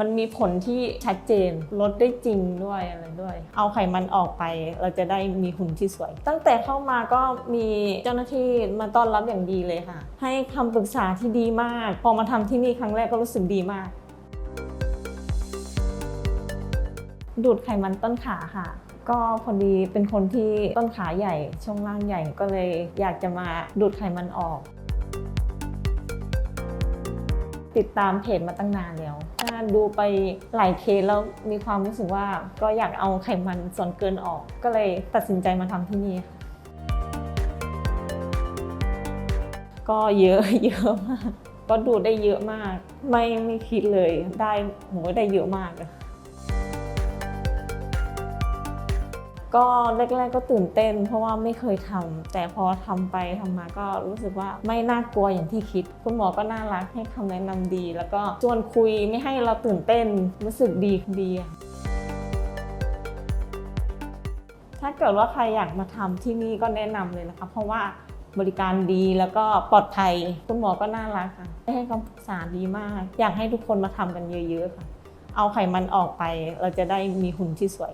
มันมีผลที่ชัดเจนลดได้จริงด้วยอะไรด้วย เอาไขมันออกไปเราจะได้มีหุ่นที่สวย ตั้งแต่เข้ามาก็มีเจ้าหน้าที่มาต้อนรับอย่างดีเลยค่ะ ให้คำปรึกษาที่ดีมาก พอมาทำที่นี่ครั้งแรกก็รู้สึกดีมาก ดูดไขมันต้นขาค่ะก็พอดีเป็นคนที่ต้นขาใหญ่ช่วงล่างใหญ่ก็เลยอยากจะมาดูดไขมันออก ติดตามเพจมาตั้งนานแล้วถ้าดูไปหลายเคสแล้วมีความรู้สึกว่าก็อยากเอาไขมันส่วนเกินออก ก็เลยตัดสินใจมาทำที่นี่ค่ะก็เยอะเยอะมาก ก็ดูได้เยอะมาก ไม่ไม่คิดเลยได้โหได้เยอะมากอะ ก็แรกๆก็ตื่นเต้น เพราะว่าไม่เคยทำแต่พอทำไปทำมาก็รู้สึกว่าไม่น่ากลัวอย่างที่คิด คุณหมอก็น่ารักให้คำแนะนำดี แล้วก็ชวนคุยไม่ให้เราตื่นเต้นรู้สึกดีดีอะถ้าเกิดว่าใครอยากมาทำที่นี่ก็แนะนำเลยนะคะ เพราะว่าบริการดีแล้วก็ปลอดภัย คุณหมอก็น่ารักค่ะให้คำปรึกษาดีมาก อยากให้ทุกคนมาทำกันเยอะๆค่ะ เอาไขมันออกไปเราจะได้มีหุ่นที่สวย